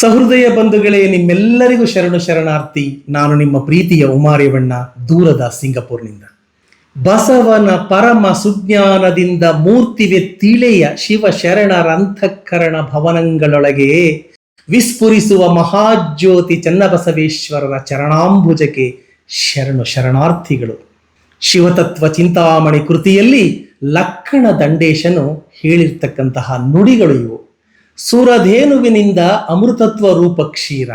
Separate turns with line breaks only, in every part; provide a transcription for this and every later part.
ಸಹೃದಯ ಬಂಧುಗಳೇ, ನಿಮ್ಮೆಲ್ಲರಿಗೂ ಶರಣು ಶರಣಾರ್ಥಿ. ನಾನು ನಿಮ್ಮ ಪ್ರೀತಿಯ ಉಮಾರಿವಣ್ಣ, ದೂರದ ಸಿಂಗಪುರ್ನಿಂದ. ಬಸವನ ಪರಮ ಸುಜ್ಞಾನದಿಂದ ಮೂರ್ತಿವೆ ತಿಳೆಯ ಶಿವ ಶರಣರ ಅಂತಃಕರಣ ಭವನಗಳೊಳಗೆ ವಿಸ್ಫುರಿಸುವ ಮಹಾಜ್ಯೋತಿ ಚನ್ನಬಸವೇಶ್ವರರ ಚರಣಾಂಬುಜಕ್ಕೆ ಶರಣು ಶರಣಾರ್ಥಿಗಳು. ಶಿವತತ್ವ ಚಿಂತಾಮಣಿ ಕೃತಿಯಲ್ಲಿ ಲಕ್ಕಣ ದಂಡೇಶನು ಹೇಳಿರ್ತಕ್ಕಂತಹ ನುಡಿಗಳು ಇವು. ಸುರಧೇನುವಿನಿಂದ ಅಮೃತತ್ವ ರೂಪ ಕ್ಷೀರ,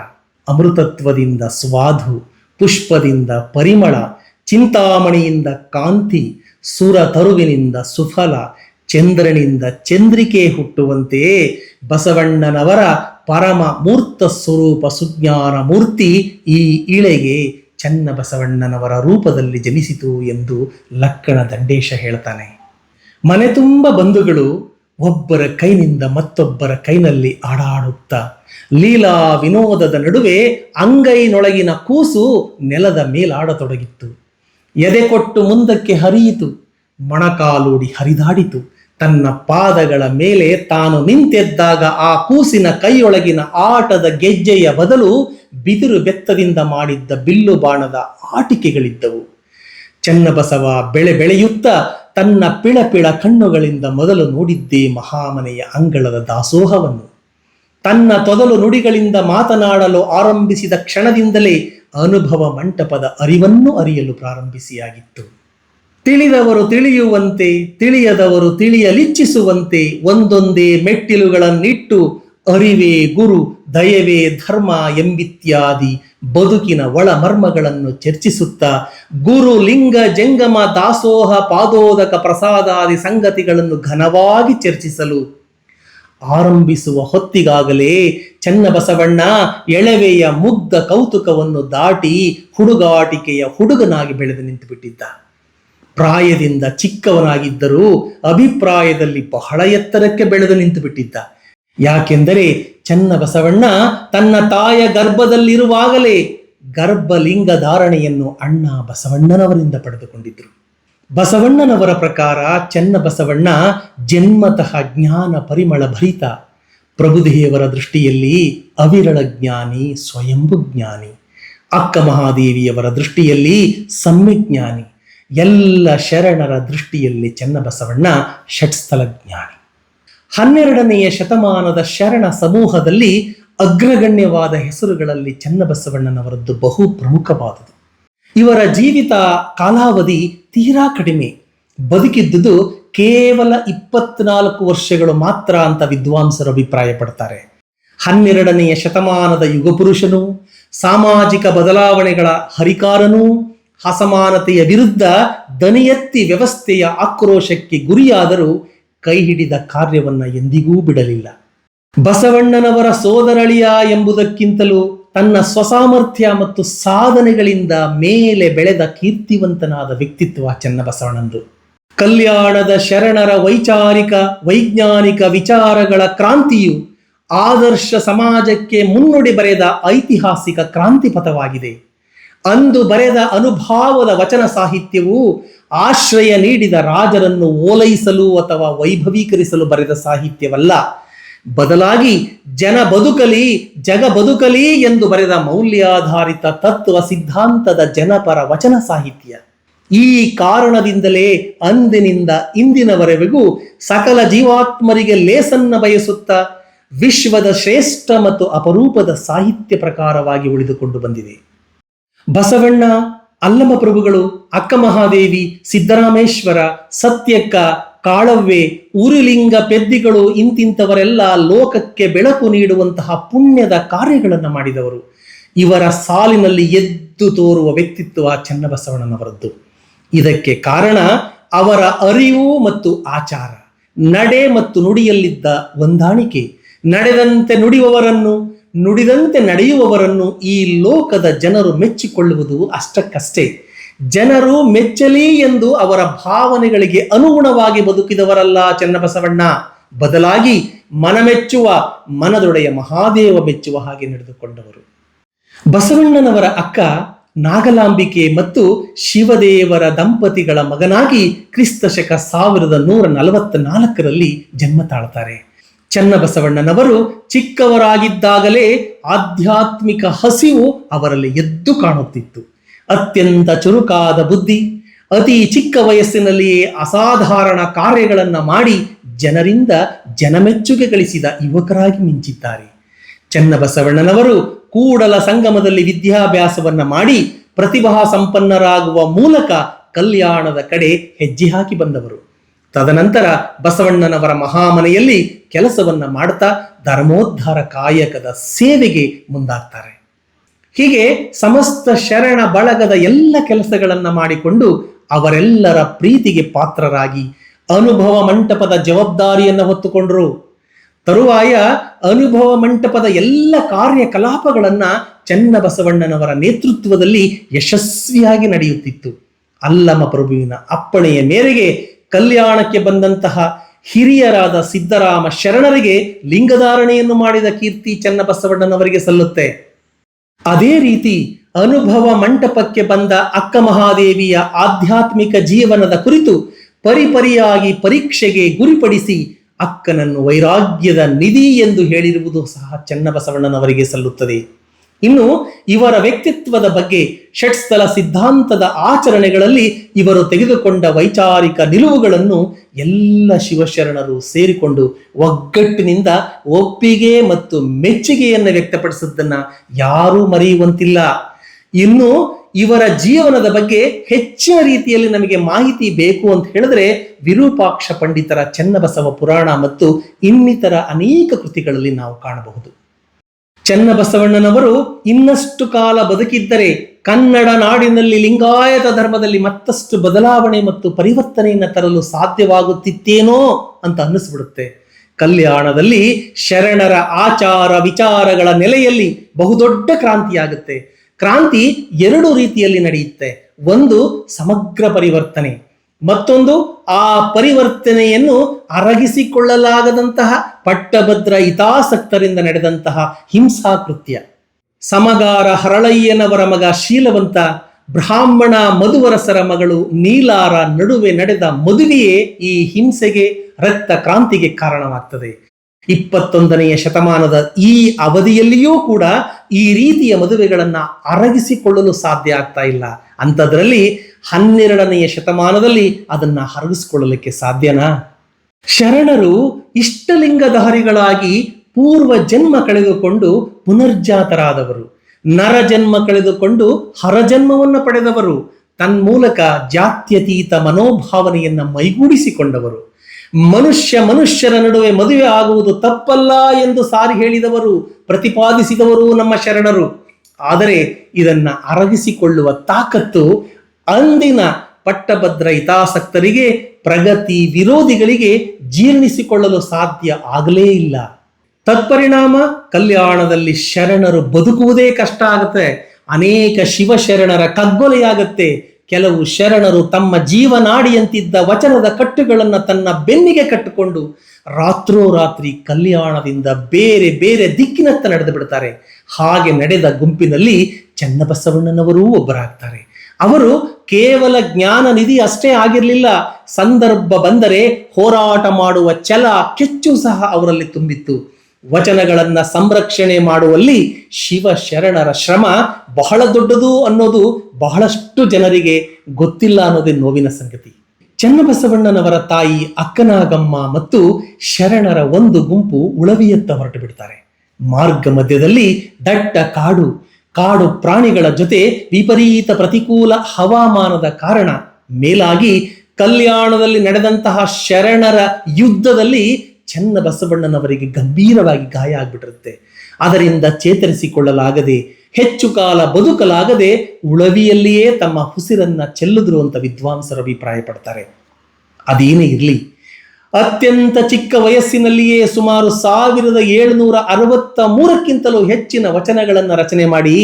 ಅಮೃತತ್ವದಿಂದ ಸ್ವಾಧು, ಪುಷ್ಪದಿಂದ ಪರಿಮಳ, ಚಿಂತಾಮಣಿಯಿಂದ ಕಾಂತಿ ಸುರ ತರುವಿನಿಂದ ಸುಫಲ, ಚಂದ್ರನಿಂದ ಚಂದ್ರಿಕೆ ಹುಟ್ಟುವಂತೆಯೇ ಬಸವಣ್ಣನವರ ಪರಮ ಮೂರ್ತ ಸ್ವರೂಪ ಸುಜ್ಞಾನ ಮೂರ್ತಿ ಈ ಇಳೆಗೆ ಚನ್ನ ಬಸವಣ್ಣನವರ ರೂಪದಲ್ಲಿ ಜನಿಸಿತು ಎಂದು ಲಕ್ಕಣ ದಂಡೇಶ ಹೇಳ್ತಾನೆ. ಮನೆ ತುಂಬ ಬಂಧುಗಳು ಒಬ್ಬರ ಕೈನಿಂದ ಮತ್ತೊಬ್ಬರ ಕೈನಲ್ಲಿ ಆಡಾಡುತ್ತಾ ಲೀಲಾ ವಿನೋದದ ನಡುವೆ ಅಂಗೈನೊಳಗಿನ ಕೂಸು ನೆಲದ ಮೇಲಾಡತೊಡಗಿತ್ತು. ಎದೆ ಕೊಟ್ಟು ಮುಂದಕ್ಕೆ ಹರಿಯಿತು, ಮೊಣಕಾಲೂಡಿ ಹರಿದಾಡಿತು. ತನ್ನ ಪಾದಗಳ ಮೇಲೆ ತಾನು ನಿಂತೆದ್ದಾಗ ಆ ಕೂಸಿನ ಕೈಯೊಳಗಿನ ಆಟದ ಗೆಜ್ಜೆಯ ಬದಲು ಬಿದಿರು ಬೆತ್ತದಿಂದ ಮಾಡಿದ್ದ ಬಿಲ್ಲು ಬಾಣದ ಆಟಿಕೆಗಳಿದ್ದವು. ಚನ್ನಬಸವ ಬೆಳೆ ಬೆಳೆಯುತ್ತಾ ತನ್ನ ಪಿಳಪಿಳ ಕಣ್ಣುಗಳಿಂದ ಮೊದಲು ನೋಡಿದ್ದೇ ಮಹಾಮನೆಯ ಅಂಗಳದ ದಾಸೋಹವನ್ನು. ತನ್ನ ತೊದಲು ನುಡಿಗಳಿಂದ ಮಾತನಾಡಲು ಆರಂಭಿಸಿದ ಕ್ಷಣದಿಂದಲೇ ಅನುಭವ ಮಂಟಪದ ಅರಿವನ್ನು ಅರಿಯಲು ಪ್ರಾರಂಭಿಸಿಯಾಗಿತ್ತು. ತಿಳಿದವರು ತಿಳಿಯುವಂತೆ, ತಿಳಿಯದವರು ತಿಳಿಯಲಿಚ್ಛಿಸುವಂತೆ ಒಂದೊಂದೇ ಮೆಟ್ಟಿಲುಗಳನ್ನಿಟ್ಟು ಅರಿವೇ ಗುರು ದಯವೇ, ಧರ್ಮ ಎಂಬಿತ್ಯಾದಿ ಬದುಕಿನ ಒಳ ಮರ್ಮಗಳನ್ನು ಚರ್ಚಿಸುತ್ತಾ ಗುರು, ಲಿಂಗ, ಜಂಗಮ, ದಾಸೋಹ, ಪಾದೋದಕ, ಪ್ರಸಾದಾದಿ ಸಂಗತಿಗಳನ್ನು ಘನವಾಗಿ ಚರ್ಚಿಸಲು ಆರಂಭಿಸುವ ಹೊತ್ತಿಗಾಗಲೇ ಚನ್ನಬಸವಣ್ಣ ಎಳವೆಯ ಮುಗ್ಧ ಕೌತುಕವನ್ನು ದಾಟಿ ಹುಡುಗಾಟಿಕೆಯ ಹುಡುಗನಾಗಿ ಬೆಳೆದು ನಿಂತು ಬಿಟ್ಟಿದ್ದ ಪ್ರಾಯದಿಂದ ಚಿಕ್ಕವನಾಗಿದ್ದರೂ ಅಭಿಪ್ರಾಯದಲ್ಲಿ ಬಹಳ ಎತ್ತರಕ್ಕೆ ಬೆಳೆದು ನಿಂತು ಬಿಟ್ಟಿದ್ದ ಯಾಕೆಂದರೆ ಚನ್ನಬಸವಣ್ಣ ತನ್ನ ತಾಯ ಗರ್ಭದಲ್ಲಿರುವಾಗಲೇ ಗರ್ಭಲಿಂಗ ಧಾರಣೆಯನ್ನು ಅಣ್ಣ ಬಸವಣ್ಣನವರಿಂದ ಪಡೆದುಕೊಂಡಿದ್ರು. ಬಸವಣ್ಣನವರ ಪ್ರಕಾರ ಚನ್ನಬಸವಣ್ಣ ಜನ್ಮತಃ ಜ್ಞಾನ ಪರಿಮಳ ಭರಿತ. ಪ್ರಭುದೇವರ ದೃಷ್ಟಿಯಲ್ಲಿ ಅವಿರಳ ಜ್ಞಾನಿ, ಸ್ವಯಂಭು ಜ್ಞಾನಿ. ಅಕ್ಕ ಮಹಾದೇವಿಯವರ ದೃಷ್ಟಿಯಲ್ಲಿ ಸಮ್ಯಜ್ಞಾನಿ ಎಲ್ಲ ಶರಣರ ದೃಷ್ಟಿಯಲ್ಲಿ ಚನ್ನಬಸವಣ್ಣ ಷಟ್ಸ್ಥಲ ಜ್ಞಾನಿ. ಹನ್ನೆರಡನೆಯ ಶತಮಾನದ ಶರಣ ಸಮೂಹದಲ್ಲಿ ಅಗ್ರಗಣ್ಯವಾದ ಹೆಸರುಗಳಲ್ಲಿ ಚನ್ನಬಸವಣ್ಣನವರದ್ದು ಬಹು ಪ್ರಮುಖವಾದುದು. ಇವರ ಜೀವಿತ ಕಾಲಾವಧಿ ತೀರಾ ಕಡಿಮೆ. ಬದುಕಿದ್ದುದು ಕೇವಲ ಇಪ್ಪತ್ನಾಲ್ಕು ವರ್ಷಗಳು ಮಾತ್ರ ಅಂತ ವಿದ್ವಾಂಸರು ಅಭಿಪ್ರಾಯ ಪಡ್ತಾರೆ ಹನ್ನೆರಡನೆಯ ಶತಮಾನದ ಯುಗಪುರುಷನು, ಸಾಮಾಜಿಕ ಬದಲಾವಣೆಗಳ ಹರಿಕಾರನೂ, ಅಸಮಾನತೆಯ ವಿರುದ್ಧ ದನಿಯೆತ್ತಿ ವ್ಯವಸ್ಥೆಯ ಆಕ್ರೋಶಕ್ಕೆ ಗುರಿಯಾದರೂ ಕೈ ಹಿಡಿದ ಕಾರ್ಯವನ್ನ ಎಂದಿಗೂ ಬಿಡಲಿಲ್ಲ. ಬಸವಣ್ಣನವರ ಸೋದರಳಿಯ ಎಂಬುದಕ್ಕಿಂತಲೂ ತನ್ನ ಸ್ವಸಾಮರ್ಥ್ಯ ಮತ್ತು ಸಾಧನೆಗಳಿಂದ ಮೇಲೆ ಬೆಳೆದ ಕೀರ್ತಿವಂತನಾದ ವ್ಯಕ್ತಿತ್ವ ಚನ್ನಬಸವಣ್ಣಂದು. ಕಲ್ಯಾಣದ ಶರಣರ ವೈಚಾರಿಕ, ವೈಜ್ಞಾನಿಕ ವಿಚಾರಗಳ ಕ್ರಾಂತಿಯು ಆದರ್ಶ ಸಮಾಜಕ್ಕೆ ಮುನ್ನುಡಿ ಬರೆದ ಐತಿಹಾಸಿಕ ಕ್ರಾಂತಿ ಪಥವಾಗಿದೆ ಅಂದು ಬರೆದ ಅನುಭಾವದ ವಚನ ಸಾಹಿತ್ಯವು ಆಶ್ರಯ ನೀಡಿದ ರಾಜರನ್ನು ಓಲೈಸಲು ಅಥವಾ ವೈಭವೀಕರಿಸಲು ಬರೆದ ಸಾಹಿತ್ಯವಲ್ಲ. ಬದಲಾಗಿ ಜನ ಬದುಕಲಿ, ಜಗ ಬದುಕಲಿ ಎಂದು ಬರೆದ ಮೌಲ್ಯಾಧಾರಿತ ತತ್ವ ಸಿದ್ಧಾಂತದ ಜನಪರ ವಚನ ಸಾಹಿತ್ಯ. ಈ ಕಾರಣದಿಂದಲೇ ಅಂದಿನಿಂದ ಇಂದಿನವರೆಗೂ ಸಕಲ ಜೀವಾತ್ಮರಿಗೆ ಲೇಸನ್ನ ಬಯಸುತ್ತಾ ವಿಶ್ವದ ಶ್ರೇಷ್ಠ ಮತ್ತು ಅಪರೂಪದ ಸಾಹಿತ್ಯ ಪ್ರಕಾರವಾಗಿ ಉಳಿದುಕೊಂಡು ಬಂದಿದೆ. ಬಸವಣ್ಣ ಅಲ್ಲಮ ಪ್ರಭುಗಳು, ಅಕ್ಕ ಮಹಾದೇವಿ, ಸಿದ್ದರಾಮೇಶ್ವರ, ಸತ್ಯಕ್ಕ, ಕಾಳವ್ವೆ ಉರುಲಿಂಗ ಪೆದ್ದಿಗಳು ಇಂತಿಂತವರೆಲ್ಲ ಲೋಕಕ್ಕೆ ಬೆಳಕು ನೀಡುವಂತಹ ಪುಣ್ಯದ ಕಾರ್ಯಗಳನ್ನು ಮಾಡಿದವರು. ಇವರ ಸಾಲಿನಲ್ಲಿ ಎದ್ದು ತೋರುವ ವ್ಯಕ್ತಿತ್ವ ಚನ್ನಬಸವಣ್ಣನವರದ್ದು. ಇದಕ್ಕೆ ಕಾರಣ ಅವರ ಅರಿವು ಮತ್ತು ಆಚಾರ. ನಡೆ ಮತ್ತು ನುಡಿಯಲ್ಲಿದ್ದ ಹೊಂದಾಣಿಕೆ. ನಡೆದಂತೆ ನುಡಿಯುವವರನ್ನು ನುಡಿದಂತೆ ನಡೆಯುವವರನ್ನು ಈ ಲೋಕದ ಜನರು ಮೆಚ್ಚಿಕೊಳ್ಳುವುದು ಅಷ್ಟಕ್ಕಷ್ಟೇ. ಜನರು ಮೆಚ್ಚಲಿ ಎಂದು ಅವರ ಭಾವನೆಗಳಿಗೆ ಅನುಗುಣವಾಗಿ ಬದುಕಿದವರಲ್ಲ ಚನ್ನಬಸವಣ್ಣ. ಬದಲಾಗಿ ಮನಮೆಚ್ಚುವ, ಮನದೊಡೆಯ ಮಹಾದೇವ ಮೆಚ್ಚುವ ಹಾಗೆ ನಡೆದುಕೊಂಡವರು. ಬಸವಣ್ಣನವರ ಅಕ್ಕ ನಾಗಲಾಂಬಿಕೆ ಮತ್ತು ಶಿವದೇವರ ದಂಪತಿಗಳ ಮಗನಾಗಿ ಕ್ರಿಸ್ತ ಶಕ ಸಾವಿರದ ನೂರ ನಲವತ್ತ ನಾಲ್ಕರಲ್ಲಿ ಜನ್ಮ ತಾಳ್ತಾರೆ. ಚನ್ನಬಸವಣ್ಣನವರು ಚಿಕ್ಕವರಾಗಿದ್ದಾಗಲೇ ಆಧ್ಯಾತ್ಮಿಕ ಹಸಿವು ಅವರಲ್ಲಿ ಎದ್ದು ಕಾಣುತ್ತಿತ್ತು. ಅತ್ಯಂತ ಚುರುಕಾದ ಬುದ್ಧಿ, ಅತಿ ಚಿಕ್ಕ ವಯಸ್ಸಿನಲ್ಲಿಯೇ ಅಸಾಧಾರಣ ಕಾರ್ಯಗಳನ್ನು ಮಾಡಿ ಜನರಿಂದ ಜನಮೆಚ್ಚುಗೆ ಗಳಿಸಿದ ಯುವಕರಾಗಿ ಮಿಂಚಿದ್ದಾರೆ. ಚನ್ನಬಸವಣ್ಣನವರು ಕೂಡಲ ಸಂಗಮದಲ್ಲಿ ವಿದ್ಯಾಭ್ಯಾಸವನ್ನ ಮಾಡಿ ಪ್ರತಿಭಾ ಸಂಪನ್ನರಾಗುವ ಮೂಲಕ ಕಲ್ಯಾಣದ ಕಡೆ ಹೆಜ್ಜೆ ಹಾಕಿ ಬಂದವರು. ತದನಂತರ ಬಸವಣ್ಣನವರ ಮಹಾಮನೆಯಲ್ಲಿ ಕೆಲಸವನ್ನ ಮಾಡ್ತಾ ಧರ್ಮೋದ್ಧಾರ ಕಾಯಕದ ಸೇವೆಗೆ ಮುಂದಾಗ್ತಾರೆ. ಹೀಗೆ ಸಮಸ್ತ ಶರಣ ಬಳಗದ ಎಲ್ಲ ಕೆಲಸಗಳನ್ನ ಮಾಡಿಕೊಂಡು ಅವರೆಲ್ಲರ ಪ್ರೀತಿಗೆ ಪಾತ್ರರಾಗಿ ಅನುಭವ ಮಂಟಪದ ಜವಾಬ್ದಾರಿಯನ್ನು ಹೊತ್ತುಕೊಂಡರು. ತರುವಾಯ ಅನುಭವ ಮಂಟಪದ ಎಲ್ಲ ಕಾರ್ಯಕಲಾಪಗಳನ್ನ ಚನ್ನಬಸವಣ್ಣನವರ ನೇತೃತ್ವದಲ್ಲಿ ಯಶಸ್ವಿಯಾಗಿ ನಡೆಯುತ್ತಿತ್ತು. ಅಲ್ಲಮ ಪ್ರಭುವಿನ ಅಪ್ಪಣೆಯ ಮೇರೆಗೆ ಕಲ್ಯಾಣಕ್ಕೆ ಬಂದಂತಹ ಹಿರಿಯರಾದ ಸಿದ್ದರಾಮ ಶರಣರಿಗೆ ಲಿಂಗಧಾರಣೆಯನ್ನು ಮಾಡಿದ ಕೀರ್ತಿ ಚನ್ನಬಸವಣ್ಣನವರಿಗೆ ಸಲ್ಲುತ್ತೆ. ಅದೇ ರೀತಿ ಅನುಭವ ಮಂಟಪಕ್ಕೆ ಬಂದ ಅಕ್ಕ ಮಹಾದೇವಿಯ ಆಧ್ಯಾತ್ಮಿಕ ಜೀವನದ ಕುರಿತು ಪರಿಪರಿಯಾಗಿ ಪರೀಕ್ಷೆಗೆ ಗುರಿಪಡಿಸಿ ಅಕ್ಕನನ್ನು ವೈರಾಗ್ಯದ ನಿಧಿ ಎಂದು ಹೇಳಿರುವುದು ಸಹ ಚನ್ನಬಸವಣ್ಣನವರಿಗೆ ಸಲ್ಲುತ್ತದೆ. ಇನ್ನು ಇವರ ವ್ಯಕ್ತಿತ್ವದ ಬಗ್ಗೆ ಷಟ್ಸ್ಥಲ ಸಿದ್ಧಾಂತದ ಆಚರಣೆಗಳಲ್ಲಿ ಇವರು ತೆಗೆದುಕೊಂಡ ವೈಚಾರಿಕ ನಿಲುವುಗಳನ್ನು ಎಲ್ಲ ಶಿವಶರಣರು ಸೇರಿಕೊಂಡು ಒಗ್ಗಟ್ಟಿನಿಂದ ಒಪ್ಪಿಗೆ ಮತ್ತು ಮೆಚ್ಚುಗೆಯನ್ನು ವ್ಯಕ್ತಪಡಿಸಿದ್ದನ್ನ ಯಾರೂ ಮರೆಯುವಂತಿಲ್ಲ. ಇನ್ನು ಇವರ ಜೀವನದ ಬಗ್ಗೆ ಹೆಚ್ಚಿನ ರೀತಿಯಲ್ಲಿ ನಮಗೆ ಮಾಹಿತಿ ಬೇಕು ಅಂತ ಹೇಳಿದ್ರೆ ವಿರೂಪಾಕ್ಷ ಪಂಡಿತರ ಚನ್ನಬಸವ ಪುರಾಣ ಮತ್ತು ಇನ್ನಿತರ ಅನೇಕ ಕೃತಿಗಳಲ್ಲಿ ನಾವು ಕಾಣಬಹುದು. ಚನ್ನಬಸವಣ್ಣನವರು ಇನ್ನಷ್ಟು ಕಾಲ ಬದುಕಿದ್ದರೆ ಕನ್ನಡ ನಾಡಿನಲ್ಲಿ ಲಿಂಗಾಯತ ಧರ್ಮದಲ್ಲಿ ಮತ್ತಷ್ಟು ಬದಲಾವಣೆ ಮತ್ತು ಪರಿವರ್ತನೆಯನ್ನು ತರಲು ಸಾಧ್ಯವಾಗುತ್ತಿತ್ತೇನೋ ಅಂತ ಅನ್ನಿಸ್ಬಿಡುತ್ತೆ. ಕಲ್ಯಾಣದಲ್ಲಿ ಶರಣರ ಆಚಾರ ವಿಚಾರಗಳ ನೆಲೆಯಲ್ಲಿ ಬಹುದೊಡ್ಡ ಕ್ರಾಂತಿಯಾಗುತ್ತೆ. ಕ್ರಾಂತಿ ಎರಡು ರೀತಿಯಲ್ಲಿ ನಡೆಯುತ್ತೆ. ಒಂದು ಸಮಗ್ರ ಪರಿವರ್ತನೆ. ಮತ್ತೊಂದು, ಆ ಪರಿವರ್ತನೆಯನ್ನು ಅರಗಿಸಿಕೊಳ್ಳಲಾಗದಂತಹ ಪಟ್ಟಭದ್ರ ಹಿತಾಸಕ್ತರಿಂದ ನಡೆದಂತಹ ಹಿಂಸಾಕೃತ್ಯ. ಸಮಗಾರ ಹರಳಯ್ಯನವರ ಮಗ ಶೀಲವಂತ, ಬ್ರಾಹ್ಮಣ ಮಧುವರಸರ ಮಗಳು ನೀಲಾರ ನಡುವೆ ನಡೆದ ಮದುವೆಯೇ ಈ ಹಿಂಸೆಗೆ, ರಕ್ತ ಕ್ರಾಂತಿಗೆ ಕಾರಣವಾಗ್ತದೆ. ಇಪ್ಪತ್ತೊಂದನೆಯ ಶತಮಾನದ ಈ ಅವಧಿಯಲ್ಲಿಯೂ ಕೂಡ ಈ ರೀತಿಯ ಮದುವೆಗಳನ್ನ ಅರಗಿಸಿಕೊಳ್ಳಲು ಸಾಧ್ಯ ಆಗ್ತಾ ಇಲ್ಲ. ಅಂಥದ್ರಲ್ಲಿ ಹನ್ನೆರಡನೆಯ ಶತಮಾನದಲ್ಲಿ ಅದನ್ನ ಹರಗಿಸಿಕೊಳ್ಳಲಿಕ್ಕೆ ಸಾಧ್ಯನಾ? ಶರಣರು ಇಷ್ಟಲಿಂಗಧಾರಿಗಳಾಗಿ ಪೂರ್ವ ಜನ್ಮ ಕಳೆದುಕೊಂಡು ಪುನರ್ಜಾತರಾದವರು. ನರ ಜನ್ಮ ಕಳೆದುಕೊಂಡು ಹರಜನ್ಮವನ್ನು ಪಡೆದವರು. ತನ್ಮೂಲಕ ಜಾತ್ಯತೀತ ಮನೋಭಾವನೆಯನ್ನ ಮೈಗೂಡಿಸಿಕೊಂಡವರು. ಮನುಷ್ಯ ಮನುಷ್ಯರ ನಡುವೆ ಮದುವೆ ಆಗುವುದು ತಪ್ಪಲ್ಲ ಎಂದು ಸಾರಿ ಹೇಳಿದವರು, ಪ್ರತಿಪಾದಿಸಿದವರು ನಮ್ಮ ಶರಣರು. ಆದರೆ ಇದನ್ನ ಅರಗಿಸಿಕೊಳ್ಳುವ ತಾಕತ್ತು ಅಂದಿನ ಪಟ್ಟಭದ್ರ ಹಿತಾಸಕ್ತರಿಗೆ, ಪ್ರಗತಿ ವಿರೋಧಿಗಳಿಗೆ ಜೀರ್ಣಿಸಿಕೊಳ್ಳಲು ಸಾಧ್ಯ ಆಗಲೇ ಇಲ್ಲ. ತತ್ಪರಿಣಾಮ, ಕಲ್ಯಾಣದಲ್ಲಿ ಶರಣರು ಬದುಕುವುದೇ ಕಷ್ಟ ಆಗುತ್ತೆ. ಅನೇಕ ಶಿವಶರಣರ ಕಗ್ಗೊಲೆಯಾಗತ್ತೆ. ಕೆಲವು ಶರಣರು ತಮ್ಮ ಜೀವನಾಡಿಯಂತಿದ್ದ ವಚನದ ಕಟ್ಟುಗಳನ್ನು ತನ್ನ ಬೆನ್ನಿಗೆ ಕಟ್ಟಿಕೊಂಡು ರಾತ್ರೋರಾತ್ರಿ ಕಲ್ಯಾಣದಿಂದ ಬೇರೆ ಬೇರೆ ದಿಕ್ಕಿನತ್ತ ನಡೆದು ಬಿಡ್ತಾರೆ. ಹಾಗೆ ನಡೆದ ಗುಂಪಿನಲ್ಲಿ ಚನ್ನಬಸವಣ್ಣನವರೂ ಒಬ್ಬರಾಗ್ತಾರೆ. ಅವರು ಕೇವಲ ಜ್ಞಾನ ನಿಧಿ ಅಷ್ಟೇ ಆಗಿರಲಿಲ್ಲ. ಸಂದರ್ಭ ಬಂದರೆ ಹೋರಾಟ ಮಾಡುವ ಛಲ ಕೆಚ್ಚು ಸಹ ಅವರಲ್ಲಿ ತುಂಬಿತ್ತು. ವಚನಗಳನ್ನ ಸಂರಕ್ಷಣೆ ಮಾಡುವಲ್ಲಿ ಶಿವ ಶರಣರ ಶ್ರಮ ಬಹಳ ದೊಡ್ಡದು ಅನ್ನೋದು ಬಹಳಷ್ಟು ಜನರಿಗೆ ಗೊತ್ತಿಲ್ಲ ಅನ್ನೋದೇ ನೋವಿನ ಸಂಗತಿ. ಚನ್ನಬಸವಣ್ಣನವರ ತಾಯಿ ಅಕ್ಕನಾಗಮ್ಮ ಮತ್ತು ಶರಣರ ಒಂದು ಗುಂಪು ಉಳವಿಯತ್ತ ಹೊರಟು ಬಿಡ್ತಾರೆ. ಮಾರ್ಗ ಮಧ್ಯದಲ್ಲಿ ದಟ್ಟ ಕಾಡು ಕಾಡು ಪ್ರಾಣಿಗಳ ಜೊತೆ ವಿಪರೀತ ಪ್ರತಿಕೂಲ ಹವಾಮಾನದ ಕಾರಣ ಮೇಲಾಗಿ ಕಲ್ಯಾಣದಲ್ಲಿ ನಡೆದಂತಹ ಶರಣರ ಯುದ್ಧದಲ್ಲಿ ಚನ್ನಬಸವಣ್ಣನವರಿಗೆ ಗಂಭೀರವಾಗಿ ಗಾಯ ಆಗ್ಬಿಟ್ಟಿರುತ್ತೆ. ಅದರಿಂದ ಚೇತರಿಸಿಕೊಳ್ಳಲಾಗದೆ, ಹೆಚ್ಚು ಕಾಲ ಬದುಕಲಾಗದೆ ಉಳವಿಯಲ್ಲಿಯೇ ತಮ್ಮ ಹುಸಿರನ್ನ ಚೆಲ್ಲಿದ್ರು ಅಂತ ವಿದ್ವಾಂಸರು ಅಭಿಪ್ರಾಯ ಪಡ್ತಾರೆ ಅದೇನೇ ಇರಲಿ. ಅತ್ಯಂತ ಚಿಕ್ಕ ವಯಸ್ಸಿನಲ್ಲಿಯೇ ಸುಮಾರು ಸಾವಿರದ ಏಳುನೂರ ಅರವತ್ತ ಮೂರಕ್ಕಿಂತಲೂ ಹೆಚ್ಚಿನ ವಚನಗಳನ್ನು ರಚನೆ ಮಾಡಿ,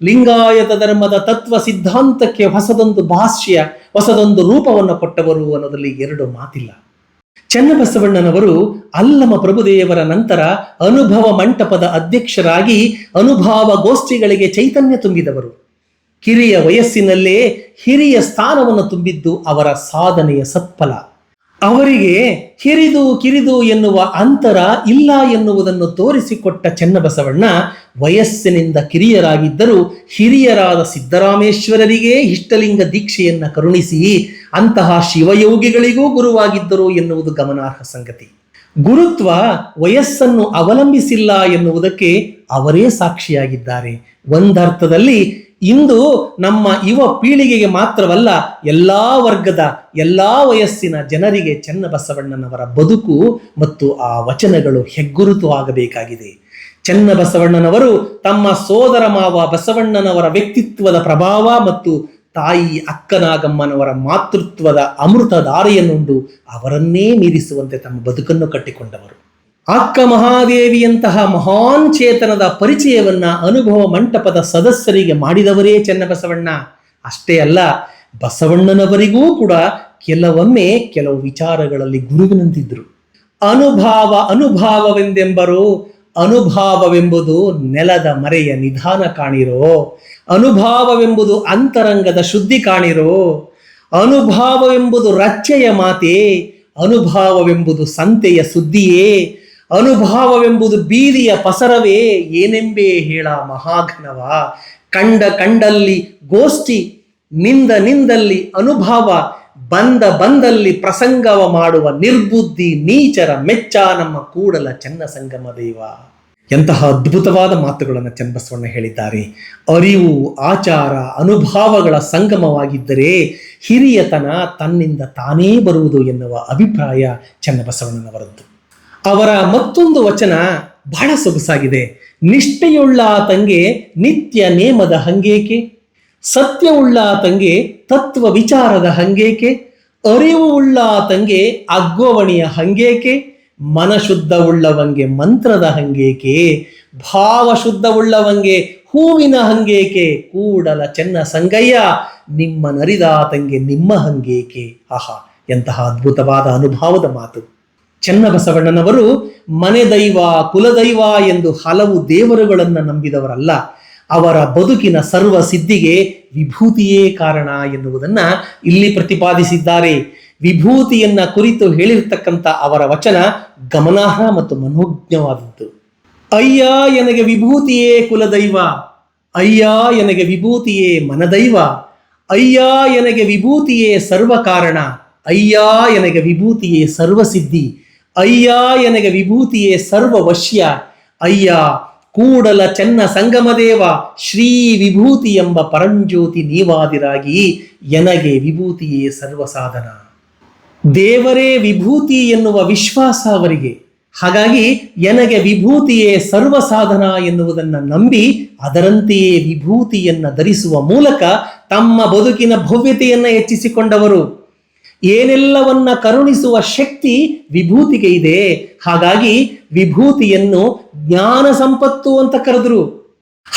ಲಿಂಗಾಯತ ಧರ್ಮದ ತತ್ವ ಸಿದ್ಧಾಂತಕ್ಕೆ ಹೊಸದೊಂದು ಭಾಷ್ಯ, ಹೊಸದೊಂದು ರೂಪವನ್ನು ಕೊಟ್ಟವರು ಅನ್ನೋದರಲ್ಲಿ ಎರಡು ಮಾತಿಲ್ಲ. ಚನ್ನಬಸವಣ್ಣನವರು ಅಲ್ಲಮ ಪ್ರಭುದೇವರ ನಂತರ ಅನುಭವ ಮಂಟಪದ ಅಧ್ಯಕ್ಷರಾಗಿ ಅನುಭವ ಗೋಷ್ಠಿಗಳಿಗೆ ಚೈತನ್ಯ ತುಂಬಿದವರು. ಕಿರಿಯ ವಯಸ್ಸಿನಲ್ಲೇ ಹಿರಿಯ ಸ್ಥಾನವನ್ನು ತುಂಬಿದ್ದು ಅವರ ಸಾಧನೆಯ ಸತ್ಫಲ. ಅವರಿಗೆ ಹಿರಿದು ಕಿರಿದು ಎನ್ನುವ ಅಂತರ ಇಲ್ಲ ಎನ್ನುವುದನ್ನು ತೋರಿಸಿಕೊಟ್ಟ ಚೆನ್ನಬಸವಣ್ಣ ವಯಸ್ಸಿನಿಂದ ಕಿರಿಯರಾಗಿದ್ದರೂ ಹಿರಿಯರಾದ ಸಿದ್ದರಾಮೇಶ್ವರರಿಗೆ ಇಷ್ಟಲಿಂಗ ದೀಕ್ಷೆಯನ್ನ ಕರುಣಿಸಿ ಅಂತಹ ಶಿವಯೋಗಿಗಳಿಗೂ ಗುರುವಾಗಿದ್ದರು ಎನ್ನುವುದು ಗಮನಾರ್ಹ ಸಂಗತಿ. ಗುರುತ್ವ ವಯಸ್ಸನ್ನು ಅವಲಂಬಿಸಿಲ್ಲ ಎನ್ನುವುದಕ್ಕೆ ಅವರೇ ಸಾಕ್ಷಿಯಾಗಿದ್ದಾರೆ. ಒಂದರ್ಥದಲ್ಲಿ ಇಂದು ನಮ್ಮ ಯುವ ಪೀಳಿಗೆಗೆ ಮಾತ್ರವಲ್ಲ ಎಲ್ಲಾ ವರ್ಗದ ಎಲ್ಲಾ ವಯಸ್ಸಿನ ಜನರಿಗೆ ಚೆನ್ನಬಸವಣ್ಣನವರ ಬದುಕು ಮತ್ತು ಆ ವಚನಗಳು ಹೆಗ್ಗುರುತು ಆಗಬೇಕಾಗಿದೆ. ಚೆನ್ನಬಸವಣ್ಣನವರು ತಮ್ಮ ಸೋದರ ಮಾವ ಬಸವಣ್ಣನವರ ವ್ಯಕ್ತಿತ್ವದ ಪ್ರಭಾವ ಮತ್ತು ತಾಯಿ ಅಕ್ಕನಾಗಮ್ಮನವರ ಮಾತೃತ್ವದ ಅಮೃತ ದಾರಿಯನ್ನುಂಡು ಅವರನ್ನೇ ಮೀರಿಸುವಂತೆ ತಮ್ಮ ಬದುಕನ್ನು ಕಟ್ಟಿಕೊಂಡವರು. ಅಕ್ಕ ಮಹಾದೇವಿಯಂತಹ ಮಹಾನ್ ಚೇತನದ ಪರಿಚಯವನ್ನ ಅನುಭವ ಮಂಟಪದ ಸದಸ್ಯರಿಗೆ ಮಾಡಿದವರೇ ಚೆನ್ನಬಸವಣ್ಣ. ಅಷ್ಟೇ ಅಲ್ಲ, ಬಸವಣ್ಣನವರಿಗೂ ಕೂಡ ಕೆಲವೊಮ್ಮೆ ಕೆಲವು ವಿಚಾರಗಳಲ್ಲಿ ಗುರುವಿನಂತಿದ್ರು. ಅನುಭಾವ ಅನುಭಾವವೆಂದೆಂಬರು ಅನುಭಾವವೆಂಬುದು ನೆಲದ ಮರೆಯ ನಿಧಾನ ಕಾಣಿರೋ, ಅನುಭಾವವೆಂಬುದು ಅಂತರಂಗದ ಶುದ್ಧಿ ಕಾಣಿರೋ, ಅನುಭಾವವೆಂಬುದು ರಚ್ಚೆಯ ಮಾತೆ, ಅನುಭಾವವೆಂಬುದು ಸಂತೆಯ ಸುದ್ದಿಯೇ, ಅನುಭಾವವೆಂಬುದು ಬೀದಿಯ ಪಸರವೇ, ಏನೆಂಬೇ ಹೇಳ ಮಹಾಘನವ. ಕಂಡ ಕಂಡಲ್ಲಿ ಗೋಷ್ಠಿ, ನಿಂದ ನಿಂದಲ್ಲಿ ಅನುಭವ ಬಂದ ಬಂದಲ್ಲಿ ಪ್ರಸಂಗವ ಮಾಡುವ ನಿರ್ಬುದ್ಧಿ ನೀಚರ ಮೆಚ್ಚ ನಮ್ಮ ಕೂಡಲ ಚೆನ್ನ ಸಂಗಮ ದೈವ. ಎಂತಹ ಅದ್ಭುತವಾದ ಮಾತುಗಳನ್ನು ಚನ್ನಬಸವಣ್ಣ ಹೇಳಿದ್ದಾರೆ. ಅರಿವು, ಆಚಾರ, ಅನುಭಾವಗಳ ಸಂಗಮವಾಗಿದ್ದರೆ ಹಿರಿಯತನ ತನ್ನಿಂದ ತಾನೇ ಬರುವುದು ಎನ್ನುವ ಅಭಿಪ್ರಾಯ ಚನ್ನಬಸವಣ್ಣನವರದ್ದು. ಅವರ ಮತ್ತೊಂದು ವಚನ ಬಹಳ ಸೊಗಸಾಗಿದೆ. ನಿಷ್ಠೆಯುಳ್ಳ ತಂಗೆ ನಿತ್ಯ ನೇಮದ ಹಂಗೇಕೆ? ಸತ್ಯವುಳ್ಳಾತಂಗೆ ತತ್ವ ವಿಚಾರದ ಹಂಗೇಕೆ, ಅರಿವು ಉಳ್ಳಾತಂಗೆ ಅಗ್ವವಣಿಯ ಹಂಗೇಕೆ ಮನಶುದ್ಧವುಳ್ಳವಂಗೆ ಮಂತ್ರದ ಹಂಗೇಕೆ ಭಾವಶುದ್ಧವುಳ್ಳವಂಗೆ ಹೂವಿನ ಹಂಗೇಕೆ, ಕೂಡಲ ಚೆನ್ನ ಸಂಗಯ್ಯ, ನಿಮ್ಮ ನರಿದಾತಂಗೆ ನಿಮ್ಮ ಹಂಗೇಕೆ. ಆಹಾ, ಎಂತಹ ಅದ್ಭುತವಾದ ಅನುಭವದ ಮಾತು. ಚೆನ್ನಬಸವಣ್ಣನವರು ಮನೆ ದೈವ, ಕುಲದೈವ ಎಂದು ಹಲವು ದೇವರುಗಳನ್ನು ನಂಬಿದವರಲ್ಲ. ಅವರ ಬದುಕಿನ ಸರ್ವ ಸಿದ್ಧಿಗೆ ವಿಭೂತಿಯೇ ಕಾರಣ ಎನ್ನುವುದನ್ನ ಇಲ್ಲಿ ಪ್ರತಿಪಾದಿಸಿದ್ದಾರೆ. ವಿಭೂತಿಯನ್ನ ಕುರಿತು ಹೇಳಿರ್ತಕ್ಕಂಥ ಅವರ ವಚನ ಗಮನಾರ್ಹ ಮತ್ತು ಮನೋಜ್ಞವಾದದ್ದು. ಅಯ್ಯ ಎನಗೆ ವಿಭೂತಿಯೇ ಕುಲದೈವ, ಅಯ್ಯ ಎನಗೆ ವಿಭೂತಿಯೇ ಮನದೈವ, ಅಯ್ಯ ಎನಗೆ ವಿಭೂತಿಯೇ ಸರ್ವ ಕಾರಣ, ಅಯ್ಯ ಎನಗೆ ವಿಭೂತಿಯೇ ಸರ್ವಸಿದ್ಧಿ ಅಯ್ಯ ಎನಗೆ ವಿಭೂತಿಯೇ ಸರ್ವ ವಶ್ಯ, ಅಯ್ಯ ಕೂಡಲ ಚೆನ್ನ ಸಂಗಮದೇವ ಶ್ರೀ ವಿಭೂತಿ ಎಂಬ ಪರಂಜ್ಯೋತಿ ನೀವಾದಿರಾಗಿ ಎನಗೆ ವಿಭೂತಿಯೇ ಸರ್ವಸಾಧನ. ದೇವರೇ ವಿಭೂತಿ ಎನ್ನುವ ವಿಶ್ವಾಸ ಅವರಿಗೆ. ಹಾಗಾಗಿ ಎನಗೆ ವಿಭೂತಿಯೇ ಸರ್ವಸಾಧನ ಎನ್ನುವುದನ್ನು ನಂಬಿ ಅದರಂತೆಯೇ ವಿಭೂತಿಯನ್ನ ಧರಿಸುವ ಮೂಲಕ ತಮ್ಮ ಬದುಕಿನ ಭವ್ಯತೆಯನ್ನು ಹೆಚ್ಚಿಸಿಕೊಂಡವರು. ಏನೆಲ್ಲವನ್ನ ಕರುಣಿಸುವ ಶಕ್ತಿ ವಿಭೂತಿಗೆ ಇದೆ. ಹಾಗಾಗಿ ವಿಭೂತಿಯನ್ನು ಜ್ಞಾನ ಸಂಪತ್ತು ಅಂತ ಕರೆದ್ರು.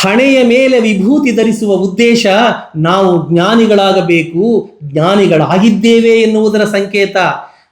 ಹಣೆಯ ಮೇಲೆ ವಿಭೂತಿ ಧರಿಸುವ ಉದ್ದೇಶ ನಾವು ಜ್ಞಾನಿಗಳಾಗಬೇಕು, ಜ್ಞಾನಿಗಳಾಗಿದ್ದೇವೆ ಎನ್ನುವುದರ ಸಂಕೇತ.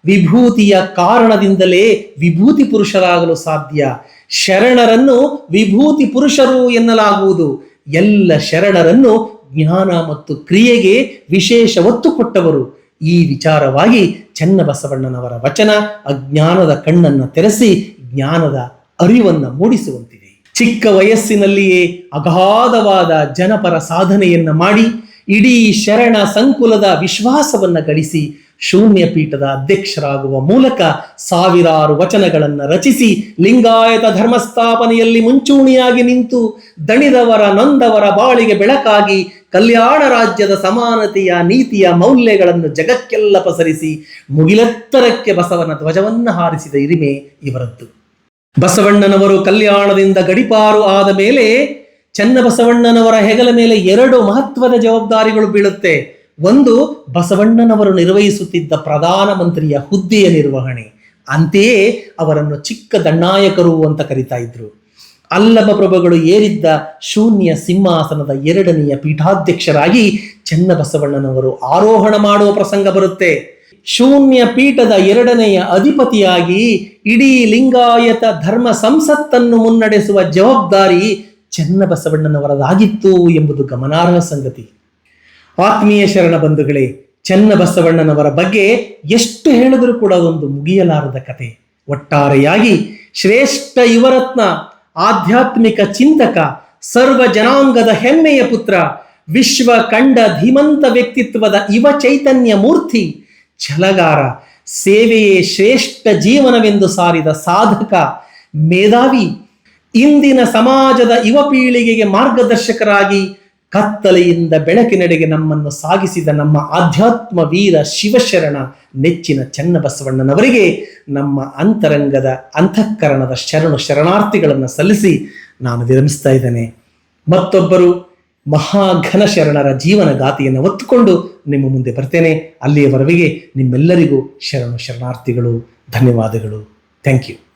ವಿಭೂತಿಯ ಕಾರಣದಿಂದಲೇ ವಿಭೂತಿ ಪುರುಷರಾಗಲು ಸಾಧ್ಯ. ಶರಣರನ್ನು ವಿಭೂತಿ ಪುರುಷರು ಎನ್ನಲಾಗುವುದು. ಎಲ್ಲ ಶರಣರನ್ನು ಜ್ಞಾನ ಮತ್ತು ಕ್ರಿಯೆಗೆ ವಿಶೇಷ ಒತ್ತು ಕೊಟ್ಟವರು. ಈ ವಿಚಾರವಾಗಿ ಚನ್ನಬಸವಣ್ಣನವರ ವಚನ ಅಜ್ಞಾನದ ಕಣ್ಣನ್ನು ತೆರೆಸಿ ಜ್ಞಾನದ ಅರಿವನ್ನ ಮೂಡಿಸುವಂತಿದೆ. ಚಿಕ್ಕ ವಯಸ್ಸಿನಲ್ಲಿಯೇ ಅಗಾಧವಾದ ಜನಪರ ಸಾಧನೆಯನ್ನ ಮಾಡಿ, ಇಡೀ ಶರಣ ಸಂಕುಲದ ವಿಶ್ವಾಸವನ್ನ ಗಳಿಸಿ ಶೂನ್ಯ ಪೀಠದ ಅಧ್ಯಕ್ಷರಾಗುವ ಮೂಲಕ ಸಾವಿರಾರು ವಚನಗಳನ್ನು ರಚಿಸಿ, ಲಿಂಗಾಯತ ಧರ್ಮಸ್ಥಾಪನೆಯಲ್ಲಿ ಮುಂಚೂಣಿಯಾಗಿ ನಿಂತು, ದಣಿದವರ ನೊಂದವರ ಬಾಳಿಗೆ ಬೆಳಕಾಗಿ, ಕಲ್ಯಾಣ ರಾಜ್ಯದ ಸಮಾನತೆಯ ನೀತಿಯ ಮೌಲ್ಯಗಳನ್ನು ಜಗಕ್ಕೆಲ್ಲ ಪಸರಿಸಿ, ಮುಗಿಲೆತ್ತರಕ್ಕೆ ಬಸವನ ಧ್ವಜವನ್ನು ಹಾರಿಸಿದ ಇರಿಮೆ ಇವರದ್ದು. ಬಸವಣ್ಣನವರು ಕಲ್ಯಾಣದಿಂದ ಗಡಿಪಾರು ಆದ ಮೇಲೆ ಚನ್ನಬಸವಣ್ಣನವರ ಹೆಗಲ ಮೇಲೆ ಎರಡು ಮಹತ್ವದ ಜವಾಬ್ದಾರಿಗಳು ಬೀಳುತ್ತೆ. ಒಂದು, ಬಸವಣ್ಣನವರು ನಿರ್ವಹಿಸುತ್ತಿದ್ದ ಪ್ರಧಾನ ಮಂತ್ರಿಯ ಹುದ್ದೆಯ ನಿರ್ವಹಣೆ. ಅಂತೆಯೇ ಅವರನ್ನು ಚಿಕ್ಕ ದಂಡಾಯಕರು ಅಂತ ಕರಿತಾ ಇದ್ರು. ಅಲ್ಲಮ ಪ್ರಭುಗಳು ಏರಿದ್ದ ಶೂನ್ಯ ಸಿಂಹಾಸನದ ಎರಡನೆಯ ಪೀಠಾಧ್ಯಕ್ಷರಾಗಿ ಚನ್ನಬಸವಣ್ಣನವರು ಆರೋಹಣ ಮಾಡುವ ಪ್ರಸಂಗ ಬರುತ್ತೆ. ಶೂನ್ಯ ಪೀಠದ ಎರಡನೆಯ ಅಧಿಪತಿಯಾಗಿ ಇಡೀ ಲಿಂಗಾಯತ ಧರ್ಮ ಸಂಸತ್ತನ್ನು ಮುನ್ನಡೆಸುವ ಜವಾಬ್ದಾರಿ ಚನ್ನಬಸವಣ್ಣನವರದಾಗಿತ್ತು ಎಂಬುದು ಗಮನಾರ್ಹ ಸಂಗತಿ. ಆತ್ಮೀಯ ಶರಣ ಬಂಧುಗಳೇ, ಚನ್ನಬಸವಣ್ಣನವರ ಬಗ್ಗೆ ಎಷ್ಟು ಹೇಳಿದರೂ ಕೂಡ ಅದೊಂದು ಮುಗಿಯಲಾರದ ಕತೆ. ಒಟ್ಟಾರೆಯಾಗಿ ಶ್ರೇಷ್ಠ ಯುವರತ್ನ, ಆಧ್ಯಾತ್ಮಿಕ ಚಿಂತಕ, ಸರ್ವ ಜನಾಂಗದ ಹೆಮ್ಮೆಯ ಪುತ್ರ ವಿಶ್ವ ಕಂಡ ಧೀಮಂತ ವ್ಯಕ್ತಿತ್ವದ ಯುವ ಚೈತನ್ಯ ಮೂರ್ತಿ, ಛಲಗಾರ ಸೇವೆಯೇ ಶ್ರೇಷ್ಠ ಜೀವನವೆಂದು ಸಾರಿದ ಸಾಧಕ, ಮೇಧಾವಿ, ಇಂದಿನ ಸಮಾಜದ ಯುವ ಪೀಳಿಗೆಗೆ ಮಾರ್ಗದರ್ಶಕರಾಗಿ ಕತ್ತಲೆಯಿಂದ ಬೆಳಕಿನೆಡೆಗೆ ನಮ್ಮನ್ನು ಸಾಗಿಸಿದ ನಮ್ಮ ಆಧ್ಯಾತ್ಮ ವೀರ ಶಿವಶರಣ ನೆಚ್ಚಿನ ಚನ್ನಬಸವಣ್ಣನವರಿಗೆ ನಮ್ಮ ಅಂತರಂಗದ ಅಂತಃಕರಣದ ಶರಣು ಶರಣಾರ್ಥಿಗಳನ್ನು ಸಲ್ಲಿಸಿ ನಾನು ವಿರಮಿಸ್ತಾ ಇದ್ದೇನೆ. ಮತ್ತೊಬ್ಬರು ಮಹಾಘನ ಶರಣರ ಜೀವನ ಗಾಥೆಯನ್ನು ಒತ್ತುಕೊಂಡು ನಿಮ್ಮ ಮುಂದೆ ಬರ್ತೇನೆ. ಅಲ್ಲಿಯವರೆಗೆ ನಿಮ್ಮೆಲ್ಲರಿಗೂ ಶರಣು ಶರಣಾರ್ಥಿಗಳು, ಧನ್ಯವಾದಗಳು. Thank you